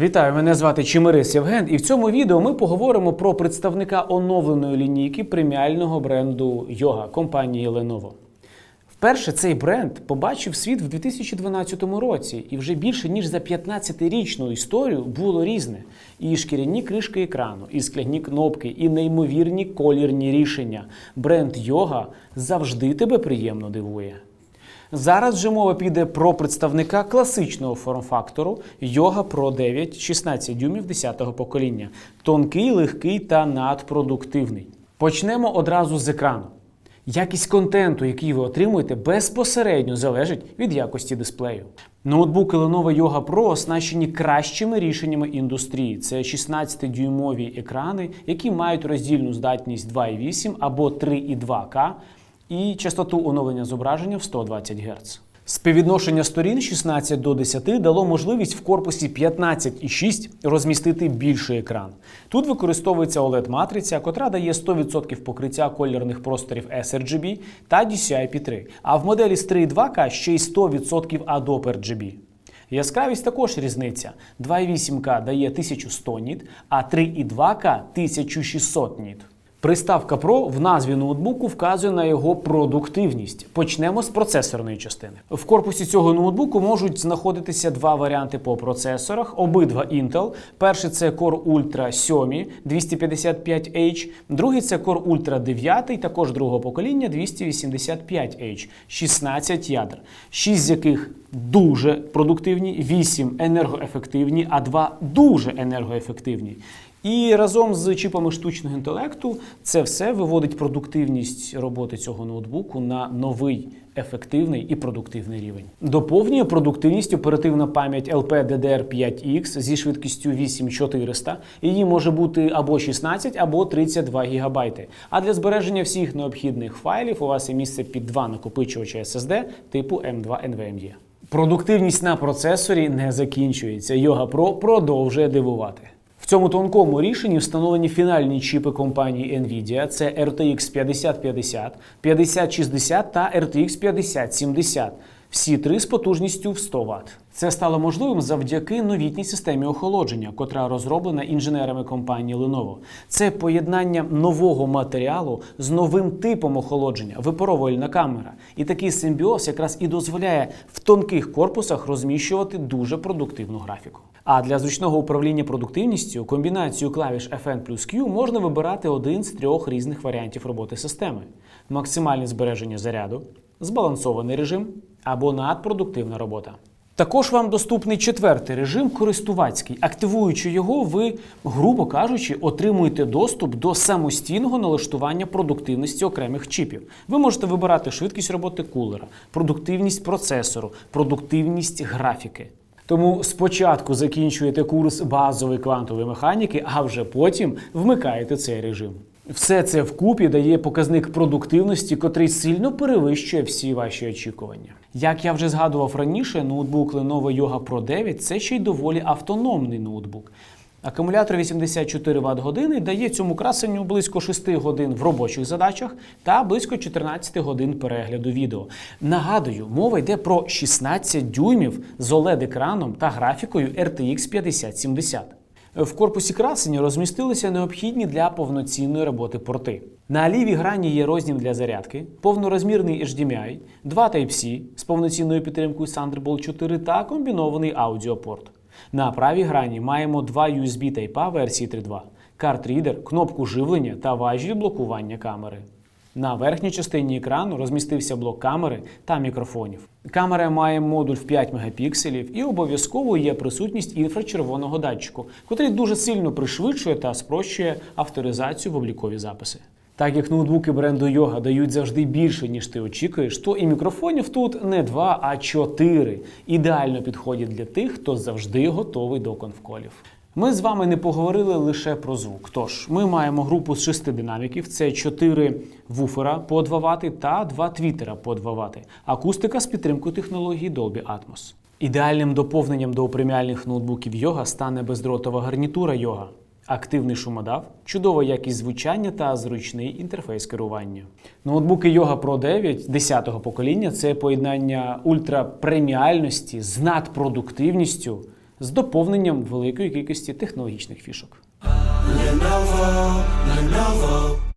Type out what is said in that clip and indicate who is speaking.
Speaker 1: Вітаю, мене звати Чимирис Євген, і в цьому відео ми поговоримо про представника оновленої лінійки преміального бренду Йога компанії Lenovo. Вперше цей бренд побачив світ в 2012 році, і вже більше ніж за 15-річну історію було різне: і шкіряні кришки екрану, і скляні кнопки, і неймовірні колірні рішення. Бренд Йога завжди тебе приємно дивує. Зараз же мова піде про представника класичного форм-фактору Yoga Pro 9 16 дюймів 10-го покоління. Тонкий, легкий та надпродуктивний. Почнемо одразу з екрану. Якість контенту, який ви отримуєте, безпосередньо залежить від якості дисплею. Ноутбуки Lenovo Yoga Pro оснащені кращими рішеннями індустрії. Це 16-дюймові екрани, які мають роздільну здатність 2,8 або 3,2К і частоту оновлення зображення в 120 Гц. Співвідношення сторін 16 до 10 дало можливість в корпусі 15,6 розмістити більший екран. Тут використовується OLED-матриця, котра дає 100% покриття кольорних просторів sRGB та DCI-P3, а в моделі з 3,2К ще й 100% Adobe RGB. Яскравість також різниця. 2,8К дає 1100 ніт, а 3,2К 1600 ніт. Приставка Pro в назві ноутбуку вказує на його продуктивність. Почнемо з процесорної частини. В корпусі цього ноутбуку можуть знаходитися два варіанти по процесорах, обидва Intel. Перший це Core Ultra 7 255H, другий це Core Ultra 9, також другого покоління 285H, 16 ядер, 6 з яких дуже продуктивні, 8 енергоефективні, а 2 дуже енергоефективні. І разом з чіпами штучного інтелекту це все виводить продуктивність роботи цього ноутбуку на новий ефективний і продуктивний рівень. Доповнює продуктивність оперативна пам'ять LPDDR5X зі швидкістю 8400. Її може бути або 16, або 32 ГБ. А для збереження всіх необхідних файлів у вас є місце під два накопичувача SSD типу M2 NVMe. Продуктивність на процесорі не закінчується. Yoga Pro продовжує дивувати. Цьому тонкому рішенні встановлені фінальні чіпи компанії Nvidia. Це RTX 5050, 5060 та RTX 5070. Всі три з потужністю в 100 Вт. Це стало можливим завдяки новітній системі охолодження, котра розроблена інженерами компанії Lenovo. Це поєднання нового матеріалу з новим типом охолодження, випаровувальна камера. І такий симбіоз якраз і дозволяє в тонких корпусах розміщувати дуже продуктивну графіку. А для зручного управління продуктивністю комбінацію клавіш FN плюс Q можна вибирати один з трьох різних варіантів роботи системи: максимальне збереження заряду, збалансований режим або надпродуктивна робота. Також вам доступний четвертий режим користувацький. Активуючи його, ви, грубо кажучи, отримуєте доступ до самостійного налаштування продуктивності окремих чіпів. Ви можете вибирати швидкість роботи кулера, продуктивність процесору, продуктивність графіки. Тому спочатку закінчуєте курс базової квантової механіки, а вже потім вмикаєте цей режим. Все це вкупі дає показник продуктивності, котрий сильно перевищує всі ваші очікування. Як я вже згадував раніше, ноутбук Lenovo Yoga Pro 9 це ще й доволі автономний ноутбук. Акумулятор 84 Вт години дає цьому красенню близько 6 годин в робочих задачах та близько 14 годин перегляду відео. Нагадую, мова йде про 16 дюймів з OLED-екраном та графікою RTX 5070. В корпусі красення розмістилися необхідні для повноцінної роботи порти. На лівій грані є розділ для зарядки, повнорозмірний HDMI, два Type-C з повноцінною підтримкою Thunderbolt 4 та комбінований аудіопорт. На правій грані маємо два USB Type-A версії 3.2, карт-рідер, кнопку живлення та важіль блокування камери. На верхній частині екрану розмістився блок камери та мікрофонів. Камера має модуль в 5 мегапікселів і обов'язково є присутність інфрачервоного датчику, котрий дуже сильно пришвидшує та спрощує авторизацію в облікові записи. Так як ноутбуки бренду Yoga дають завжди більше, ніж ти очікуєш, то і мікрофонів тут не два, а чотири. Ідеально підходять для тих, хто завжди готовий до конфколів. Ми з вами не поговорили лише про звук. Тож ми маємо групу з шести динаміків: це 4 вуфера по 2 Вт та 2 твітера по 2 Вт. Акустика з підтримкою технології Dolby Atmos. Ідеальним доповненням до преміальних ноутбуків Yoga стане бездротова гарнітура Yoga. Активний шумодав, чудова якість звучання та зручний інтерфейс керування. Ноутбуки Yoga Pro 9 10-го покоління це поєднання ультрапреміальності з надпродуктивністю з доповненням великої кількості технологічних фішок.
Speaker 2: Lenovo, Lenovo.